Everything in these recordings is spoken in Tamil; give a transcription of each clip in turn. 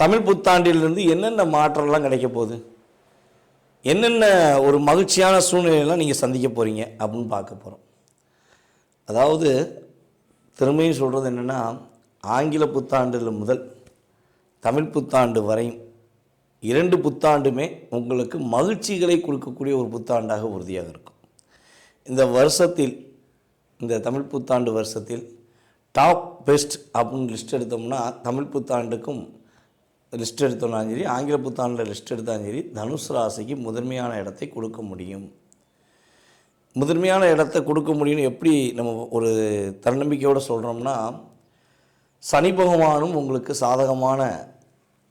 தமிழ் புத்தாண்டிலிருந்து என்னென்ன மாற்றம்லாம் கிடைக்க போகுது? என்னென்ன ஒரு மகிழ்ச்சியான சூழ்நிலையெல்லாம் நீங்கள் சந்திக்க போகிறீங்க அப்படின்னு பார்க்க போகிறோம் அதாவது திரும்பியும் சொல்கிறது என்னென்னா ஆங்கில புத்தாண்டில் முதல் தமிழ் புத்தாண்டு வரையும் இரண்டு புத்தாண்டுமே உங்களுக்கு மகிழ்ச்சிகளை கொடுக்கக்கூடிய ஒரு புத்தாண்டாக உறுதியாக இருக்கும். இந்த வருஷத்தில் இந்த தமிழ் புத்தாண்டு வருஷத்தில் டாப் பெஸ்ட் அப்படின்னு லிஸ்ட் எடுத்தோம்னா தமிழ் புத்தாண்டுக்கும் லிஸ்ட் எடுத்தோம்னாலும் சரி ஆங்கில புத்தாண்டில் லிஸ்ட் எடுத்தாலும் சரி தனுசு ராசிக்கு முதன்மையான இடத்தை கொடுக்க முடியும். முதன்மையான இடத்த கொடுக்க முடியும்னு எப்படி நம்ம ஒரு தன்னம்பிக்கையோடு சொல்கிறோம்னா சனி பகவானும் உங்களுக்கு சாதகமான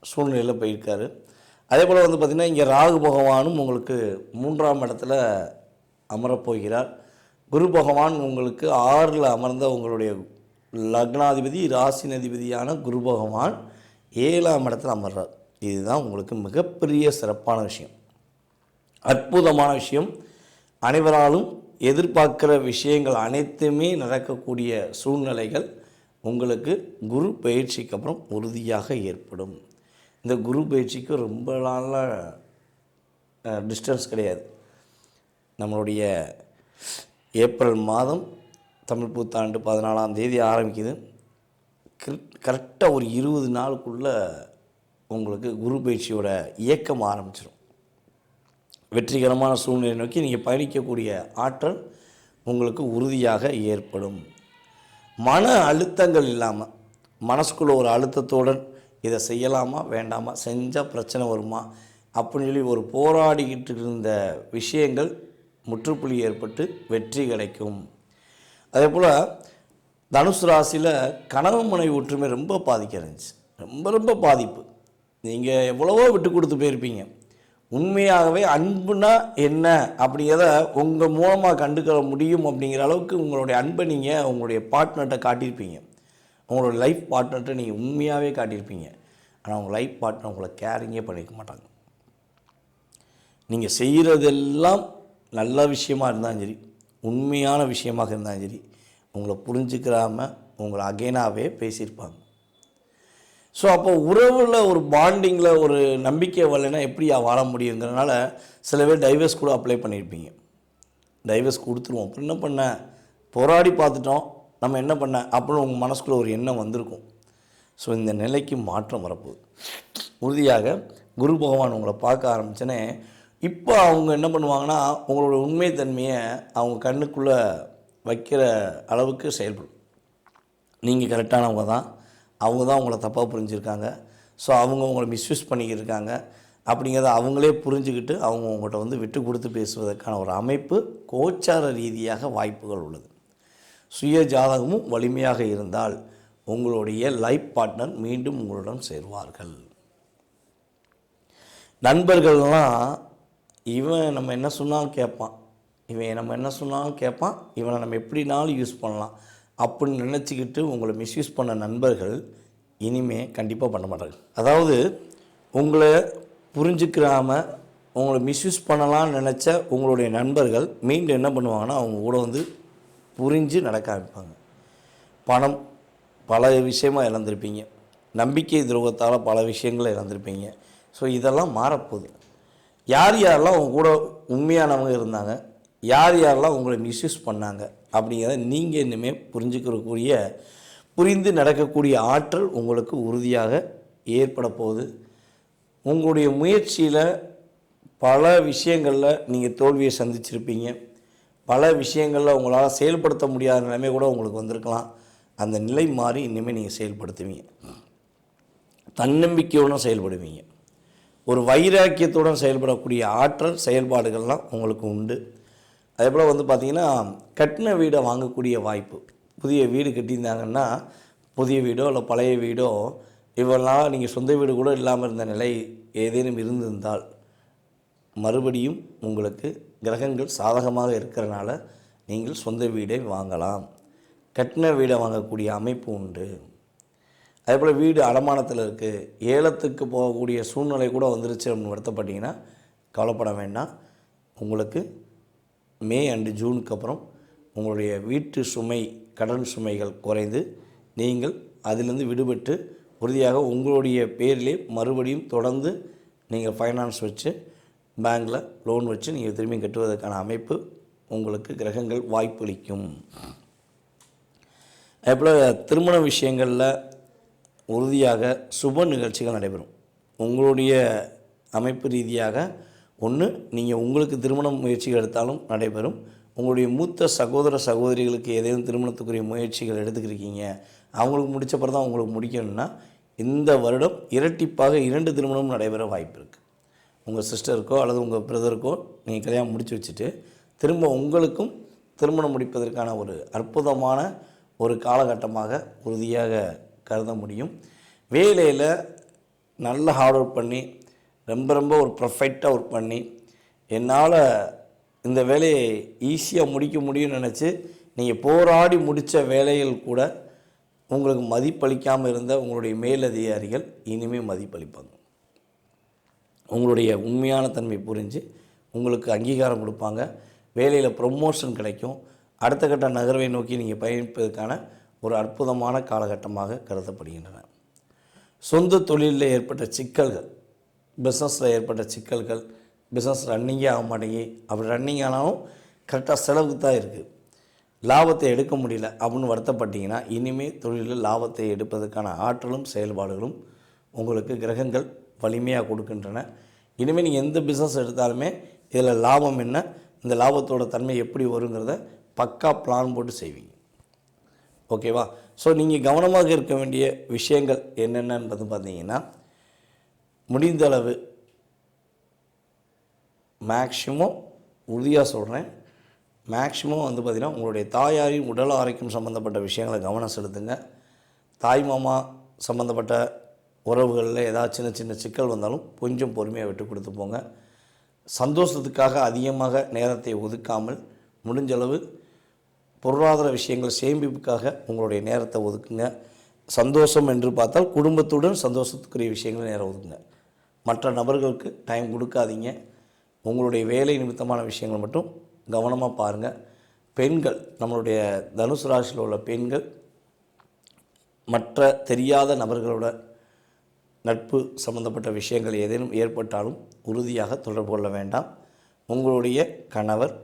சூழ்நிலையில் போயிருக்காரு. அதே போல் வந்து பார்த்திங்கன்னா இங்கே ராகு பகவானும் உங்களுக்கு மூன்றாம் இடத்துல அமரப்போகிறார் குரு பகவான் உங்களுக்கு ஆறில் அமர்ந்த உங்களுடைய லக்னாதிபதி ராசினதிபதியான குரு பகவான் ஏழாம் இடத்துல அமர்றார். இதுதான் உங்களுக்கு மிகப்பெரிய சிறப்பான விஷயம். அற்புதமான விஷயம். அனைவராலும் எதிர்பார்க்கிற விஷயங்கள் அனைத்துமே நடக்கக்கூடிய சூழ்நிலைகள் உங்களுக்கு குரு பயிற்சிக்கு அப்புறம் உறுதியாக ஏற்படும். இந்த குரு பயிற்சிக்கு ரொம்ப நாள டிஸ்டன்ஸ் கிடையாது. நம்மளுடைய ஏப்ரல் மாதம் தமிழ் புத்தாண்டு பதினாலாம் தேதி ஆரம்பிக்குது. கரெக்டாக ஒரு இருபது நாளுக்குள்ளே உங்களுக்கு குரு பயிற்சியோட இயக்கம் ஆரம்பிச்சிடும் வெற்றிகரமான சூழ்நிலை நோக்கி நீங்கள் பயணிக்கக்கூடிய ஆற்றல் உங்களுக்கு உறுதியாக ஏற்படும். மன அழுத்தங்கள் இல்லாமல் மனசுக்குள்ளே ஒரு அழுத்தத்துடன் இதை செய்யலாமா வேண்டாமா செஞ்சால் பிரச்சனை வருமா அப்படின்னு சொல்லி ஒரு போராடிக்கிட்டு இருந்த விஷயங்கள் முற்றுப்புள்ளி ஏற்பட்டு வெற்றி கிடைக்கும். அதே போல் தனுசு ராசியில் கணவன் மனைவி ஒற்றுமை ரொம்ப பாதிக்க இருந்துச்சு ரொம்ப ரொம்ப பாதிப்பு. நீங்கள் எவ்வளவோ விட்டு கொடுத்து போயிருப்பீங்க. உண்மையாகவே அன்புனா என்ன அப்படிங்கிறத உங்கள் மூலமாக கண்டுக்க முடியும் அப்படிங்கிற அளவுக்கு உங்களுடைய அன்பை நீங்கள் உங்களுடைய பார்ட்னர்கிட்ட காட்டியிருப்பீங்க. உங்களோட லைஃப் பார்ட்னர்கிட்ட நீங்கள் உண்மையாகவே காட்டியிருப்பீங்க. ஆனால் உங்கள் லைஃப் பார்ட்னர் உங்களை கேரிங்கே பண்ணிக்க மாட்டாங்க. நீங்கள் செய்கிறதெல்லாம் நல்ல விஷயமா இருந்தாலும் சரி உண்மையான விஷயமாக இருந்தாலும் சரி உங்களை புரிஞ்சுக்கிறாமல் உங்களை அகைனாகவே பேசியிருப்பாங்க. ஸோ அப்போ உறவில் ஒரு பாண்டிங்கில் ஒரு நம்பிக்கை வரலைன்னா எப்படி வாழ முடியுங்கிறனால சில பேர் டைவர்ஸ் கூட அப்ளை பண்ணியிருப்பீங்க. டைவர்ஸ் கொடுத்துருவோம். அப்புறம் என்ன பண்ண? போராடி பார்த்துட்டோம். நம்ம என்ன பண்ண? அப்படின்னு உங்கள் மனசுக்குள்ளே ஒரு எண்ணம் வந்திருக்கும். ஸோ இந்த நிலைக்கு மாற்றம் வரப்போகுது. உறுதியாக குரு பகவான் உங்களை பார்க்க ஆரம்பிச்சனே இப்போ அவங்க என்ன பண்ணுவாங்கன்னா உங்களோட உண்மை தன்மையை அவங்க கண்ணுக்குள்ளே வைக்கிற அளவுக்கு செயல்படும். நீங்கள் கரெக்டானவங்க தான். அவங்க தான் உங்களை தப்பாக புரிஞ்சுருக்காங்க. ஸோ அவங்க உங்களை மிஸ்யூஸ் பண்ணிக்கிருக்காங்க. அப்படிங்கிறத அவங்களே புரிஞ்சுக்கிட்டு அவங்க உங்கள்கிட்ட வந்து விட்டு கொடுத்து பேசுவதற்கான ஒரு அமைப்பு கோச்சார ரீதியாக வாய்ப்புகள் உள்ளது. சுய ஜாதகமும் வலிமையாக இருந்தால் உங்களுடைய லைஃப் பார்ட்னர் மீண்டும் உங்களுடன் சேர்வார்கள். நண்பர்கள்லாம் இவன் நம்ம என்ன சொன்னாலும் கேட்பான். இவன் நம்ம என்ன சொன்னாலும் கேட்பான். இவனை நம்ம எப்படினாலும் யூஸ் பண்ணலாம். அப்படின்னு நினச்சிக்கிட்டு உங்களை மிஸ்யூஸ் பண்ண நண்பர்கள் இனிமே கண்டிப்பாக பண்ண மாட்டாங்க. அதாவது உங்களை புரிஞ்சுக்கிறாம உங்களை மிஸ்யூஸ் பண்ணலாம்னு நினச்ச உங்களுடைய நண்பர்கள் மீண்டும் என்ன பண்ணுவாங்கன்னா அவங்க கூட வந்து புரிஞ்சு நடக்க ஆரம்பிப்பாங்க. பணம் பல விஷயமாக இழந்திருப்பீங்க. நம்பிக்கை துரோகத்தால் பல விஷயங்களை இழந்திருப்பீங்க. ஸோ இதெல்லாம் மாறப்போகுது. யார் யாரெல்லாம் அவங்க கூட உண்மையானவங்க இருந்தாங்க யார் யாரெல்லாம் உங்களை மிஸ்யூஸ் பண்ணாங்க அப்படிங்கிறத நீங்கள் இனிமேல் புரிஞ்சுக்கிறக்கூடிய புரிந்து நடக்கக்கூடிய ஆற்றல் உங்களுக்கு உறுதியாக ஏற்பட போகுது. உங்களுடைய முயற்சியில் பல விஷயங்களில் நீங்கள் தோல்வியை சந்திச்சிருப்பீங்க. பல விஷயங்களில் உங்களால் செயல்படுத்த முடியாத நிலைமை கூட உங்களுக்கு வந்திருக்கலாம். அந்த நிலை மாறி இனிமேல் நீங்கள் செயல்படுத்துவீங்க. தன்னம்பிக்கையுடன் செயல்படுவீங்க. ஒரு வைராக்கியத்துடன் செயல்படக்கூடிய ஆற்றல் செயல்பாடுகள்லாம் உங்களுக்கு உண்டு. அதே போல் வந்து பார்த்திங்கன்னா கட்டின வீடை வாங்கக்கூடிய வாய்ப்பு. புதிய வீடு கட்டியிருந்தாங்கன்னா புதிய வீடோ இல்லை பழைய வீடோ இவெல்லாம் நீங்கள் சொந்த வீடு கூட இல்லாமல் இருந்த நிலை ஏதேனும் இருந்திருந்தால் மறுபடியும் உங்களுக்கு கிரகங்கள் சாதகமாக இருக்கிறனால நீங்கள் சொந்த வீடை வாங்கலாம். கட்டின வீடை வாங்கக்கூடிய அமைப்பு உண்டு. அதே போல் வீடு அடமானத்தில் இருக்குது ஏலத்துக்கு போகக்கூடிய சூழ்நிலை கூட வந்துருச்சு அப்படின்னு வருத்தப்பட்டீங்கன்னா கவலைப்பட வேண்டாம். உங்களுக்கு மே அண்டு ஜூனுக்கு அப்புறம் உங்களுடைய வீட்டு சுமை கடன் சுமைகள் குறைந்து நீங்கள் அதிலிருந்து விடுபட்டு உறுதியாக உங்களுடைய பேரிலே மறுபடியும் தொடர்ந்து நீங்கள் ஃபைனான்ஸ் வச்சு பேங்க்கில் லோன் வச்சு நீங்கள் திரும்பி கட்டுவதற்கான அமைப்பு உங்களுக்கு கிரகங்கள் வாய்ப்பளிக்கும். அதேபோல் திருமண விஷயங்களில் உறுதியாக சுப நிகழ்ச்சிகள் நடைபெறும். உங்களுடைய அமைப்பு ரீதியாக ஒன்று நீங்கள் உங்களுக்கு திருமண முயற்சிகள் எடுத்தாலும் நடைபெறும். உங்களுடைய மூத்த சகோதர சகோதரிகளுக்கு ஏதேனும் திருமணத்துக்குரிய முயற்சிகள் எடுத்துக்கிருக்கீங்க. அவங்களுக்கு முடிச்ச பிறகு தான் உங்களுக்கு முடிக்கணும்னா இந்த வருடம் இரட்டிப்பாக இரண்டு திருமணம் நடைபெற வாய்ப்பு இருக்குது உங்கள் சிஸ்டருக்கோ அல்லது உங்கள் பிரதருக்கோ நீங்கள் கல்யாணம் முடிச்சு வச்சுட்டு திரும்ப உங்களுக்கும் திருமணம் முடிப்பதற்கான ஒரு அற்புதமான ஒரு காலகட்டமாக உறுதியாக கருத முடியும். வேலையில் நல்ல ஹார்ட் ஒர்க் பண்ணி ரொம்ப ரொம்ப ஒரு பர்ஃபெக்டாக ஒர்க் பண்ணி என்னால் இந்த வேலையை ஈஸியாக முடிக்க முடியும்னு நினச்சி நீங்கள் போராடி முடித்த வேலைகள் கூட உங்களுக்கு மதிப்பளிக்காமல் இருந்த உங்களுடைய மேலதிகாரிகள் இனிமேல் மதிப்பளிப்பாங்க. உங்களுடைய உண்மையான தன்மை புரிஞ்சு உங்களுக்கு அங்கீகாரம் கொடுப்பாங்க. வேலையில் ப்ரொமோஷன் கிடைக்கும். அடுத்த கட்ட நகர்வை நோக்கி நீங்கள் பயணிப்பதற்கான ஒரு அற்புதமான காலகட்டமாக கருதப்படுகின்றன. சொந்த தொழிலில் ஏற்பட்ட சிக்கல்கள் பிஸ்னஸில் ஏற்பட்ட சிக்கல்கள் பிஸ்னஸ் ரன்னிங்கே ஆக மாட்டேங்கி அப்படி ரன்னிங் ஆனாலும் கரெக்டாக செலவுக்கு தான் இருக்குது லாபத்தை எடுக்க முடியல அப்படின்னு வருத்தப்பட்டீங்கன்னா இனிமேல் தொழிலில் லாபத்தை எடுப்பதற்கான ஆற்றலும் செயல்பாடுகளும் உங்களுக்கு கிரகங்கள் வலிமையாக கொடுக்கின்றன. இனிமேல் நீங்கள் எந்த பிஸ்னஸ் எடுத்தாலுமே இதில் லாபம் என்ன இந்த லாபத்தோட தன்மை எப்படி வருங்கிறத பக்கா பிளான் போட்டு செய்வீங்க. ஓகேவா ஸோ நீங்கள் கவனமாக இருக்க வேண்டிய விஷயங்கள் என்னென்னன்றது பார்த்தீங்கன்னா முடிந்த அளவு மேக்ஸிமம் உறுதியாக சொல்கிறேன் மேக்ஸிமம் வந்து பார்த்திங்கன்னா உங்களுடைய தாயாரின் உடல் ஆரோக்கியம் சம்மந்தப்பட்ட விஷயங்களை கவனம் செலுத்துங்க. தாய் மாமா சம்மந்தப்பட்ட உறவுகளில் ஏதாவது சின்ன சின்ன சிக்கல் வந்தாலும் கொஞ்சம் பொறுமையாக விட்டு கொடுத்து போங்க. சந்தோஷத்துக்காக அதிகமாக நேரத்தை ஒதுக்காமல் முடிஞ்சளவு பொருளாதார விஷயங்கள் சேமிப்புக்காக உங்களுடைய நேரத்தை ஒதுக்குங்க. சந்தோஷம் என்று பார்த்தால் குடும்பத்துடன் சந்தோஷத்துக்குரிய விஷயங்களை நேரம் ஒதுக்குங்க. மற்ற நபர்களுக்கு டைம் கொடுக்காதீங்க. உங்களுடைய வேலை நிமித்தமான விஷயங்கள் மட்டும் கவனமாக பாருங்கள் பெண்கள் நம்மளுடைய தனுசு ராசியில் உள்ள பெண்கள் மற்ற தெரியாத நபர்களோட நட்பு சம்பந்தப்பட்ட விஷயங்கள் ஏதேனும் ஏற்பட்டாலும் உறுதியாக தொடர்பு கொள்ள வேண்டாம். உங்களுடைய கணவர்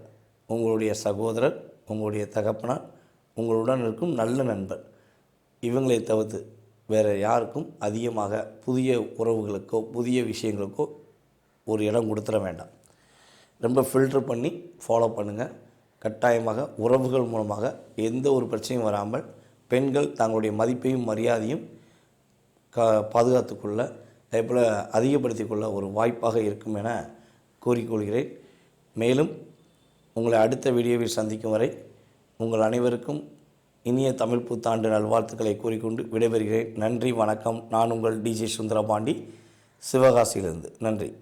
உங்களுடைய சகோதரர் உங்களுடைய தகப்பனார் உங்களுடன் இருக்கும் நல்ல நண்பர். இவங்களை தவிர்த்து வேறு யாருக்கும் அதிகமாக புதிய உறவுகளுக்கோ புதிய விஷயங்களுக்கோ ஒரு இடம் கொடுத்துட வேண்டாம். ரொம்ப ஃபில்டர் பண்ணி ஃபாலோ பண்ணுங்கள் கட்டாயமாக உறவுகள் மூலமாக எந்த ஒரு பிரச்சனையும் வராமல் பெண்கள் தங்களுடைய மதிப்பையும் மரியாதையும் க பாதுகாத்துக்கொள்ள அதேபோல் அதிகப்படுத்திக் கொள்ள ஒரு வாய்ப்பாக இருக்கும் என கூறிக்கொள்கிறேன். மேலும் உங்களை அடுத்த வீடியோவில் சந்திக்கும் வரை உங்கள் அனைவருக்கும் இனிய தமிழ் புத்தாண்டு நல்வாழ்த்துக்களை கூறிக்கொண்டு விடைபெறுகிறேன். நன்றி வணக்கம். நான் உங்கள் டிஜே சுந்தரபாண்டி. சிவகாசியிலிருந்து. நன்றி.